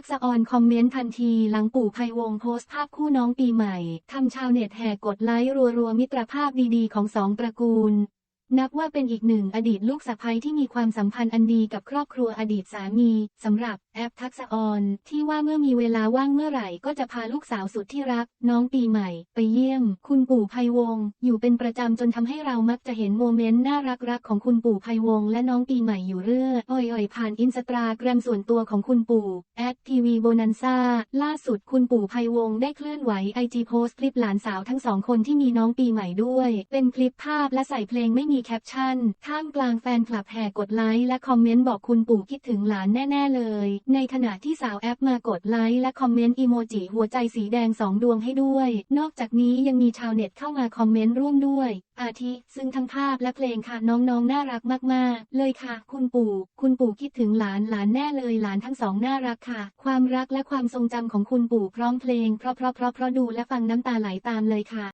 ักษะออนคอมเมนต์ทันทีหลังปู่ไพวงโพสต์ภาพคู่น้องปีใหม่ ทำชาวเน็ตแห่กดไลค์รัวๆมิตรภาพดีๆของสองตระกูล นับว่าเป็นอีกหนึ่งอดีตลูกสะใภ้ที่มีความสัมพันธ์อันดีกับครอบครัวอดีตสามีสำหรับแอปทักษออนที่ว่าเมื่อมีเวลาว่างเมื่อไหร่ก็จะพาลูกสาวสุดที่รัก น้องปีใหม่ ไปเยี่ยม คุณปู่ไพวงศ์อยู่เป็นประจำจนทำให้เรามักจะเห็นโมเมนต์น่ารักๆของคุณปู่ไพวงศ์และน้องปีใหม่อยู่เรื่อยอ่อยๆผ่านอินสตาแกรมส่วนตัวของคุณปู่แอดทีวีโบนันซ่าล่าสุดคุณปู่ไพวงศ์ได้เคลื่อนไหวไอจีโพสต์คลิปหลานสาวทั้งสองคนที่มีน้องปีใหม่ด้วย เป็นคลิปภาพและใส่เพลงไม่มีแคปชั่นท่ามกลางแฟนคลับแห่กดไลค์และคอมเมนต์บอกคุณปู่คิดถึงหลานแน่ ๆ เลยในขณะที่สาวแอปมากดไลค์และคอมเมนต์อีโมจิหัวใจสีแดงสองดวงให้ด้วย นอกจากนี้ยังมีชาวเน็ตเข้ามาคอมเมนต์ร่วมด้วย อาทิ ซึ่งทั้งภาพและเพลงค่ะน้องๆน่ารักมากๆ เลยค่ะ คุณปู่ คุณปู่คิดถึงหลานหลานแน่เลยหลานทั้งสองน่ารักค่ะ ความรักและความทรงจำของคุณปู่พร้อมเพลงเพราะเพราะเพราะเพราะดูและฟังน้ำตาไหลตามเลยค่ะ